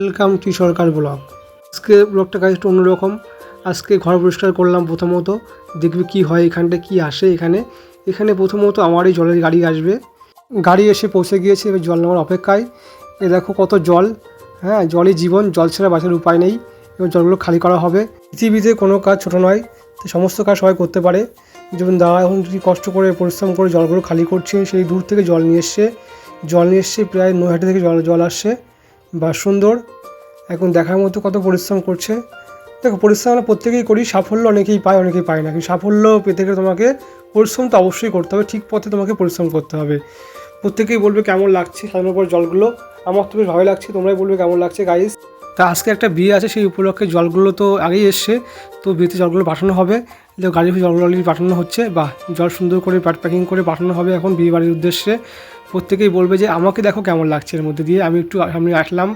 Welcome to Sarkar blog. আজকে ব্লগটা কাজ একটু অন্যরকম। আজকে ঘর পরিষ্কার করলাম প্রথমত। দেখবি কি হয়, এখানটা কি আসে এখানে। এখানে প্রথমত আমার এই জলের গাড়ি আসবে। গাড়ি এসে পৌঁছে গিয়েছে, এবার জল নেওয়ার অপেক্ষায়। এ দেখো কত জল। হ্যাঁ জলই জীবন, জল ছাড়া বাঁচার উপায় নেই। এবার জলগুলো খালি করা হবে। পৃথিবীতে কোনো কাজ ছোটো নয় সমস্ত কাজ সবাই করতে পারে। যেমন দাদা এখন যদি কষ্ট করে, পরিশ্রম করে জলগুলো খালি করছে, সেই দূর থেকে জল নিয়ে এসছে। জল নিয়ে এসছে, প্রায় নৈহাটি থেকে জল জল আসছে। বা সুন্দর। এখন দেখার মতো কত পরিশ্রম করছে। দেখো, পরিশ্রম আমরা প্রত্যেকেই করি, সাফল্য অনেকেই পায় অনেকেই পায় না। কিন্তু সাফল্য পেতে গেলে তোমাকে পরিশ্রম তো অবশ্যই করতে হবে, ঠিক পথে তোমাকে পরিশ্রম করতে হবে। প্রত্যেকেই বলবে কেমন লাগছে সাজানোর পর জলগুলো। আমার তো বেশ ভালো লাগছে, তোমরাই বলবে কেমন লাগছে গাইস তা আজকে একটা বিয়ে আছে, সেই উপলক্ষে জলগুলো তো আগেই এসছে। তো বিয়েতে জলগুলো পাঠানো হবে। গাড়ি জলগুলো অলরেডি পাঠানো হচ্ছে। বা জল সুন্দর করে প্যাকিং করে পাঠানো হবে এখন বিয়ে বাড়ির উদ্দেশ্যে। প্রত্যেকেই বলবে যে, আমাকে দেখো কেমন লাগছে এর মধ্যে দিয়ে। আমি একটু সামনে আসলাম।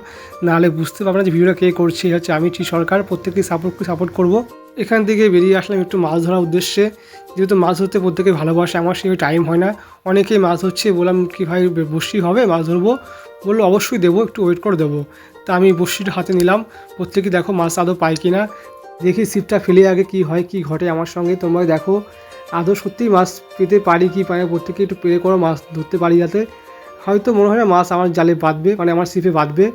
নাহলে বুঝতে পারব না যে ভিডিওটা কে করছে। হচ্ছে আমি টি সরকার প্রত্যেকেই সাপোর্ট সাপোর্ট করব। এখান থেকে বেরিয়ে আসলাম একটু মাছ ধরার উদ্দেশ্যে। যেহেতু মাছ ধরতে প্রত্যেকে ভালোবাসে, আমার সেই টাইম হয় না। অনেকেই মাছ হচ্ছে বললাম কি ভাই বসি হবে, মাছ ধরবো। বলল, অবশ্যই দেবো, একটু ওয়েট করে দেবো। তা আমি বসিটা হাতে নিলাম। প্রত্যেকে দেখো মাছ আদৌ পাই কি না দেখি ছিপটা ফেলে আগে কি হয়, কি ঘটে আমার সঙ্গে। তোমরা দেখো, আদৌ সত্যিই মাছ পেতে পারি কি না প্রত্যেকে একটু পেরে করো মাছ ধরতে পারি যাতে। হয়তো মনে হয় না মাছ আমার জালে বাঁধবে মানে আমার ছিপে বাঁধবে।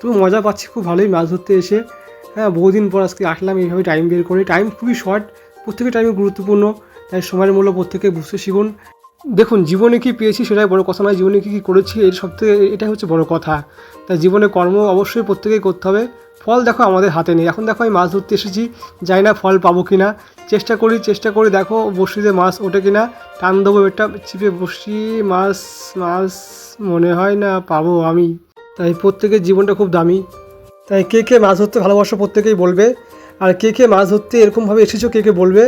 তো মজা পাচ্ছি, খুব ভালোই মাছ ধরতে এসে। হ্যাঁ বহুদিন পর আজকে আসলাম, এইভাবে টাইম বের করে। টাইম খুবই শর্ট প্রত্যেকের টাইমে গুরুত্বপূর্ণ। তাই সময়ের মূল্য প্রত্যেকে বুঝতে শিখুন। দেখুন, জীবনে কি পেয়েছি সেটাই বড় কথা নয়, জীবনে কী কী করেছি, এর সব থেকে এটাই হচ্ছে বড় কথা। তাই জীবনে কর্ম অবশ্যই প্রত্যেকেই করতে হবে। ফল দেখো আমাদের হাতে নেই। এখন দেখো আমি মাছ ধরতে এসেছি। যাই না ফল পাবো কি না চেষ্টা করি চেষ্টা করি। দেখো বসিতে মাছ ওঠে কি না টান দেবো একটা চিপে বসি। মাছ মাছ মনে হয় না পাবো আমি। তাই প্রত্যেকের জীবনটা খুব দামি। তাই কে কে মাছ ধরতে ভালোবাসো প্রত্যেকেই বলবে। আর কে কে মাছ ধরতে এরকমভাবে এসেছ কে কে বলবে।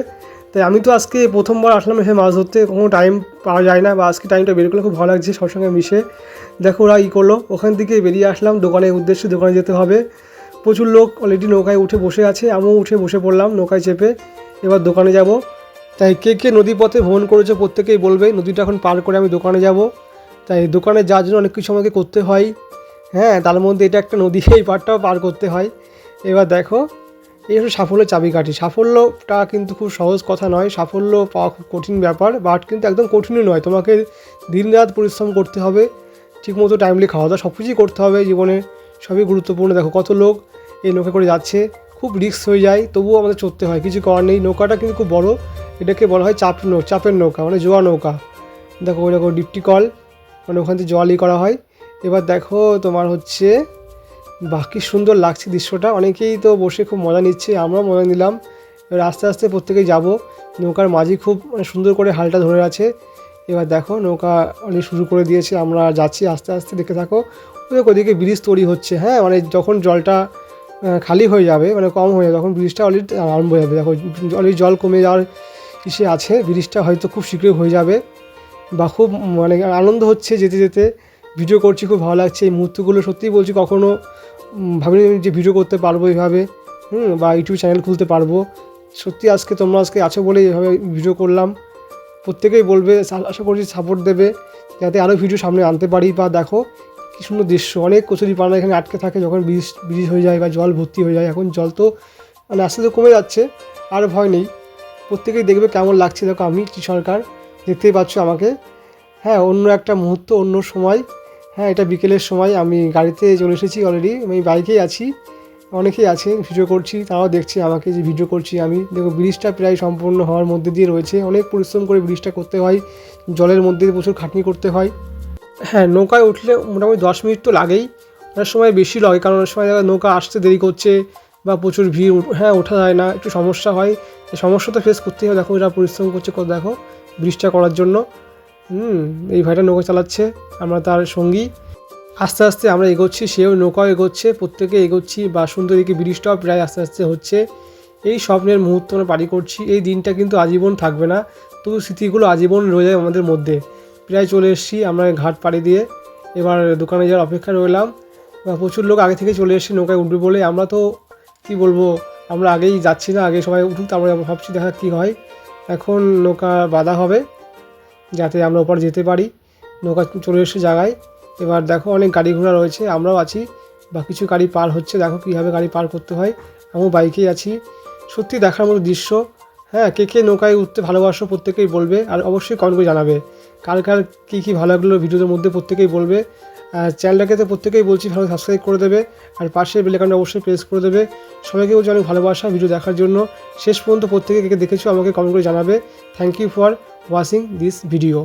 তাই আমি তো আজকে প্রথমবার আসলাম এসে মাছ ধরতে। কোনো টাইম পাওয়া যায় না বা আজকে টাইমটা বের করলে খুব ভালো লাগছে সবার সঙ্গে মিশে। দেখো ওরা ই করল? ওখান থেকে বেরিয়ে আসলাম। দোকানের উদ্দেশ্যে দোকানে যেতে হবে। প্রচুর লোক অলরেডি নৌকায় উঠে বসে আছে, আমিও উঠে বসে পড়লাম নৌকায় চেপে। এবার দোকানে যাব। তাই কে কে নদী পথে ভ্রমণ করেছে প্রত্যেকেই বলবে, নদীটা এখন পার করে আমি দোকানে যাব। তাই দোকানে যাওয়ার জন্য অনেক কিছু আমাকে করতে হয়। হ্যাঁ তার মধ্যে এটা একটা নদী, এই পারটাও পার করতে হয়। এবার দেখো, এই হলো সাফল্যের চাবিকাঠি। সাফল্যটা কিন্তু খুব সহজ কথা নয়, সাফল্য পাওয়া খুব কঠিন ব্যাপার বাট কিন্তু একদম কঠিনই নয়। তোমাকে দিনরাত পরিশ্রম করতে হবে, ঠিকমতো টাইমলি খাওয়া দাওয়া সব কিছুই করতে হবে জীবনে। সবই গুরুত্বপূর্ণ। দেখো কত লোক এই নৌকা করে যাচ্ছে, খুব রিস্ক হয়ে যায়, তবুও আমাদের চড়তে হয়, কিছু করার নেই। নৌকাটা কিন্তু খুব বড়ো, এটাকে বলা হয় চাপ নৌ, চাপের নৌকা মানে জোয়া নৌকা। দেখো ওই দেখো ডিপটি কল মানে ওখান থেকে জলই করা হয়। এবার দেখো তোমার হচ্ছে বাকি সুন্দর লাগছে দৃশ্যটা। অনেকেই তো বসে খুব মজা নিচ্ছে, আমরাও মজা নিলাম। এবার আস্তে আস্তে প্রত্যেকেই যাব। নৌকার মাঝি খুব মানে সুন্দর করে হালটা ধরে আছে। এবার দেখো নৌকা অনেক শুরু করে দিয়েছে, আমরা যাচ্ছি, আস্তে আস্তে দেখে থাকো। ওদিকে ব্রিজ তৈরি হচ্ছে হ্যাঁ মানে যখন জলটা খালি হয়ে যাবে মানে কম হয়ে যাবে, তখন ব্রিজটা অলরেডি আরম্ভ হয়ে যাবে। দেখো অলরেডি জল কমে যাওয়ার ইসে আছে, ব্রিজটা হয়তো খুব শীঘ্রই হয়ে যাবে বা খুব মানে আনন্দ হচ্ছে যেতে যেতে। ভিডিও করছি, খুব ভালো লাগছে, এই মুহূর্তগুলো সত্যিই বলছি কখনও ভাবিনি যে ভিডিও করতে পারব এইভাবে, হুম, বা ইউটিউব চ্যানেল খুলতে পারব। সত্যি আজকে তোমরা আজকে আছো বলে এইভাবে ভিডিও করলাম। প্রত্যেকেই বলবে, আশা করছি সাপোর্ট দেবে, যাতে আরও ভিডিও সামনে আনতে পারি বা দেখো কী সুন্দর দৃশ্য। অনেক কচুরি পানা এখানে আটকে থাকে যখন ব্রিজ ব্রিজ হয়ে যায় বা জল ভর্তি হয়ে যায়। এখন জল তো মানে আস্তে আস্তে কমে যাচ্ছে, আর ভয় নেই। প্রত্যেকেই দেখবে কেমন লাগছে। দেখো, আমি কি সরকার, দেখতেই পাচ্ছ আমাকে। হ্যাঁ অন্য একটা মুহূর্ত, অন্য সময়। হ্যাঁ এটা বিকেলের সময়। আমি গাড়িতে চলে এসেছি অলরেডি আমি বাইকেই আছি। অনেকেই আছে ভিডিও করছি, তারাও দেখছে আমাকে যে ভিডিও করছি আমি। দেখো, ব্রিজটা প্রায় সম্পূর্ণ হওয়ার মধ্যে দিয়ে রয়েছে। অনেক পরিশ্রম করে ব্রিজটা করতে হয়। জলের মধ্যে প্রচুর খাটনি করতে হয়। হ্যাঁ নৌকায় উঠলে মোটামুটি দশ মিনিট তো লাগেই। অনেক সময় বেশি লাগে, কারণ অনেক সময় নৌকা আসতে দেরি করছে বা প্রচুর ভিড় হ্যাঁ ওঠা যায় না, একটু সমস্যা হয়। এই সমস্যা তো ফেস করতেই হয়। দেখো এরা পরিশ্রম করছে দেখো ব্রিজটা করার জন্য। হুম, এই ভাইটা নৌকা চালাচ্ছে, আমরা তার সঙ্গী। আস্তে আস্তে আমরা এগোচ্ছি, সেও নৌকাও এগোচ্ছে, প্রত্যেকে এগোচ্ছি, বা সুন্দর দিকে ব্রিজটাও প্রায় আস্তে আস্তে হচ্ছে। এই স্বপ্নের মুহূর্ত আমরা পারি করছি, এই দিনটা কিন্তু আজীবন থাকবে না। তবু স্মৃতিগুলো আজীবন রয়ে যায় আমাদের মধ্যে। প্রায় চলে এসেছি আমরা ঘাট পাড়ি দিয়ে। এবার দোকানে যাওয়ার অপেক্ষা রইলাম। বা প্রচুর লোক আগে থেকে চলে এসেছে নৌকায় উঠবে বলে। আমরা তো, কি বলব, আমরা আগেই যাচ্ছি না, আগে সবাই উঠুক, তারপরে আমরা ভাবছি দেখা কী হয়। এখন নৌকা বাঁধা হবে, যাতে আমরা ওপর যেতে পারি। নৌকা চলে এসেছে জায়গায়। এবার দেখো অনেক গাড়ি ঘোড়া রয়েছে, আমরাও আছি। বা কিছু গাড়ি পার হচ্ছে, দেখো কীভাবে গাড়ি পার করতে হয়। আমিও বাইকেই আছি। সত্যি দেখার মতো দৃশ্য হ্যাঁ কে কে নৌকায় উঠতে ভালোবাসো প্রত্যেকেই বলবে, আর অবশ্যই কমেন্ট করে জানাবে। কার কার কী কী ভালো লাগল ভিডিওর মধ্যে প্রত্যেকেই বলবে। চ্যানেলটাকে তো প্রত্যেকেই বলছি, ভালো সাবস্ক্রাইব করে দেবে, আর পাশে বেলাকানটা অবশ্যই প্রেস করে দেবে। সবাইকে বলছি অনেক ভালোবাসা ভিডিও দেখার জন্য। শেষ পর্যন্ত প্রত্যেকে কে দেখেছ, আমাকে কমেন্ট করে জানাবে। Thank you for watching this video